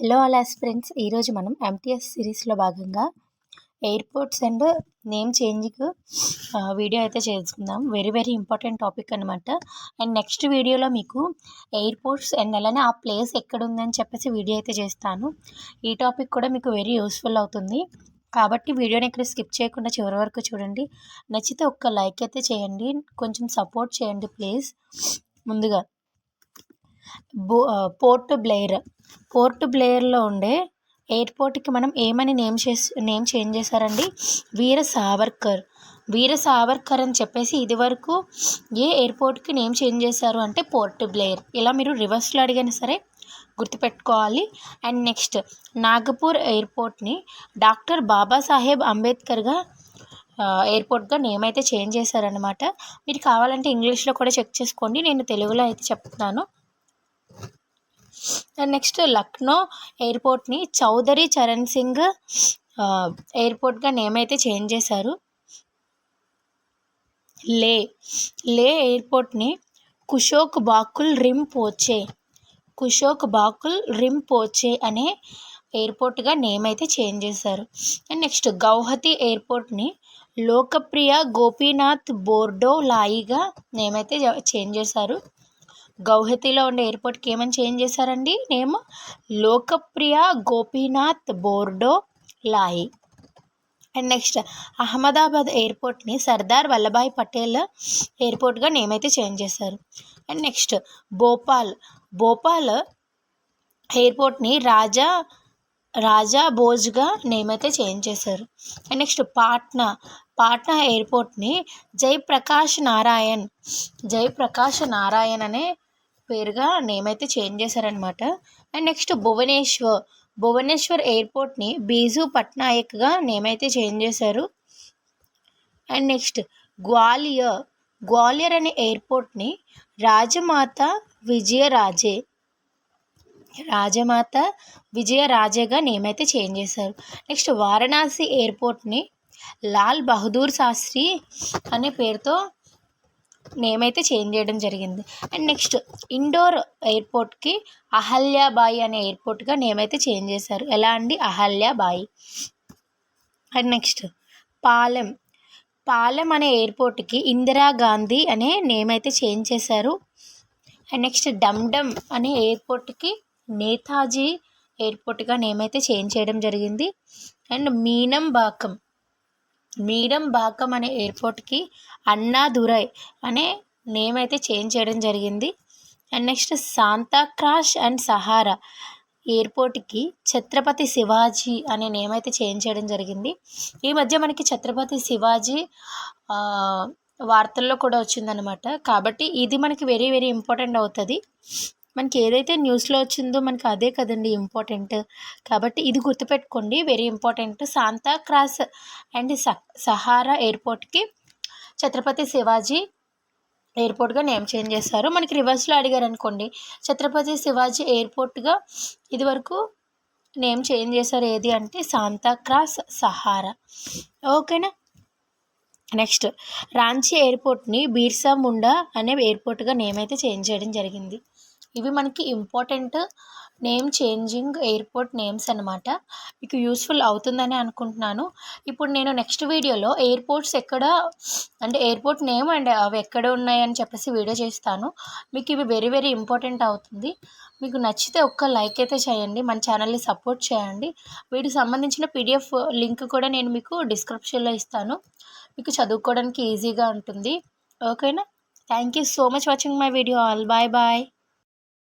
Hello అలాస్ friends ఈరోజు మనం MTS సిరీస్లో భాగంగా ఎయిర్పోర్ట్స్ అండ్ నేమ్ చేంజ్కి వీడియో అయితే చేసుకుందాం. వెరీ వెరీ ఇంపార్టెంట్ టాపిక్ అనమాట అండ్ నెక్స్ట్ వీడియోలో మీకు ఎయిర్పోర్ట్స్ అండ్ అలానే ఆ ప్లేస్ ఎక్కడ ఉందని చెప్పేసి వీడియో అయితే చేస్తాను. ఈ టాపిక్ కూడా మీకు వెరీ యూస్ఫుల్ అవుతుంది. కాబట్టి వీడియోని ఇక్కడ స్కిప్ చేయకుండా చివరి వరకు చూడండి. నచ్చితే ఒక్క లైక్ అయితే చేయండి. కొంచెం సపోర్ట్ చేయండి ప్లీజ్ ముందుగా బో పోర్ట్ బ్లెయిర్. పోర్ట్ బ్లేయర్లో ఉండే ఎయిర్పోర్ట్కి మనం ఏమని నేమ్ చేసి నేమ్ చేంజ్ చేశారండి? వీర సావర్కర్. వీర సావర్కర్ అని చెప్పేసి ఇది వరకు ఏ ఎయిర్పోర్ట్కి నేమ్ చేంజ్ చేశారు అంటే పోర్ట్ బ్లేయర్. ఇలా మీరు రివర్స్లో అడిగినా సరే గుర్తుపెట్టుకోవాలి. అండ్ నెక్స్ట్ నాగపూర్ ఎయిర్పోర్ట్ని డాక్టర్ బాబాసాహెబ్ అంబేద్కర్గా ఎయిర్పోర్ట్గా నేమ్ అయితే చేంజ్ చేశారనమాట మీరు కావాలంటే ఇంగ్లీష్లో కూడా చెక్ చేసుకోండి. నేను తెలుగులో అయితే చెప్తున్నాను. నెక్స్ట్ లక్నో ఎయిర్పోర్ట్ని చౌదరి చరణ్ సింగ్ ఎయిర్పోర్ట్గా నేమ్ అయితే చేంజ్ చేశారు. లే లే ఎయిర్పోర్ట్ని కుషోక్ బాకుల్ రిమ్ పోచే కుషోక్ బాకుల్ రిమ్ పోచే అనే ఎయిర్పోర్ట్గా నేమ్ అయితే చేంజ్ చేశారు. అండ్ నెక్స్ట్ గౌహతి ఎయిర్పోర్ట్ని లోకప్రియ గోపీనాథ్ బోర్డో లాయిగా నేమ్ అయితే చేంజ్ చేశారు. గౌహతిలో ఉండే ఎయిర్పోర్ట్కి ఏమని చేంజ్ చేశారండి? Name Lokopriya Gopinath Bordoloi. And next Ahmedabad ఎయిర్పోర్ట్ని Sardar Vallabhbhai Patel ఎయిర్పోర్ట్గా నేమ్ అయితే చేంజ్ చేశారు. And next Bhopal. భోపాల్ ఎయిర్పోర్ట్ని రాజా రాజా భోజ్గా నేమ్ అయితే చేంజ్ చేశారు. And next Patna. పాట్నా ఎయిర్పోర్ట్ని జయప్రకాష్ నారాయణ్ జయప్రకాష్ నారాయణ్ అనే పేరుగా నేమ్ అయితే చేంజ్ చేశారనమాట అండ్ నెక్స్ట్ భువనేశ్వర్. భువనేశ్వర్ ఎయిర్పోర్ట్ని బీజు పట్నాయక్గా నేమ్ అయితే చేంజ్ చేశారు. And next Gwalior. గ్వాలియర్ అనే ఎయిర్పోర్ట్ని రాజమాత విజయరాజే రాజమాత విజయరాజేగా నేమ్ అయితే చేంజ్ చేశారు. నెక్స్ట్ వారణాసి ఎయిర్పోర్ట్ని లాల్ బహదూర్ శాస్త్రి అనే పేరుతో నేమ్ అయితే చేంజ్ చేయడం జరిగింది. అండ్ నెక్స్ట్ ఇండోర్ ఎయిర్పోర్ట్కి అహల్యాబాయి అనే ఎయిర్పోర్ట్గా నేమ్ అయితే చేంజ్ చేశారు. ఎలా అండి? Ahalyabai. And next Palam. Palem అనే ఎయిర్పోర్ట్కి ఇందిరాగాంధీ అనే నేమ్ అయితే చేంజ్ చేశారు. అండ్ నెక్స్ట్ డమ్డమ్ అనే ఎయిర్పోర్ట్కి నేతాజీ ఎయిర్పోర్ట్గా నేమ్ అయితే చేంజ్ చేయడం జరిగింది. అండ్ మీనంబాకం. మీడం బాకం అనే ఎయిర్పోర్ట్కి అన్నాదురై అనే నేమ్ అయితే చేంజ్ చేయడం జరిగింది. And next Santacruz and Sahara ఎయిర్పోర్ట్కి ఛత్రపతి శివాజీ అనే నేమ్ అయితే చేంజ్ చేయడం జరిగింది. ఈ మధ్య మనకి ఛత్రపతి శివాజీ వార్తల్లో కూడా వచ్చిందనమాట కాబట్టి ఇది మనకి వెరీ వెరీ ఇంపార్టెంట్ అవుతుంది. మనకి ఏదైతే న్యూస్లో వచ్చిందో మనకి అదే కదండి ఇంపార్టెంట్. కాబట్టి ఇది గుర్తుపెట్టుకోండి very important. Santacruz and Sahara ఎయిర్పోర్ట్కి ఛత్రపతి శివాజీ ఎయిర్పోర్ట్గా నేమ్ చేంజ్ చేస్తారు మనకి రివర్స్లో అడిగారు అనుకోండి ఛత్రపతి శివాజీ ఎయిర్పోర్ట్గా ఇదివరకు నేమ్ చేంజ్ చేశారు ఏది అంటే శాంతా క్రాస్ సహారా. ఓకేనా? నెక్స్ట్ రాంచీ ఎయిర్పోర్ట్ని బీర్సా ముండా అనే ఎయిర్పోర్ట్గా నేమ్ అయితే చేంజ్ చేయడం జరిగింది. ఇవి మనకి important name changing airport names అనమాట మీకు యూస్ఫుల్ అవుతుందని అనుకుంటున్నాను. ఇప్పుడు నేను నెక్స్ట్ వీడియోలో ఎయిర్పోర్ట్స్ ఎక్కడ అంటే ఎయిర్పోర్ట్ నేమ్ అండ్ అవి ఎక్కడ ఉన్నాయని చెప్పేసి వీడియో చేస్తాను. మీకు ఇవి వెరీ వెరీ ఇంపార్టెంట్ అవుతుంది. మీకు నచ్చితే ఒక్క లైక్ అయితే చేయండి. మన ఛానల్ని సపోర్ట్ చేయండి. వీటికి సంబంధించిన పీడిఎఫ్ లింక్ కూడా నేను మీకు డిస్క్రిప్షన్లో ఇస్తాను. మీకు చదువుకోవడానికి ఈజీగా ఉంటుంది. ఓకేనా thank you so much watching my video all bye bye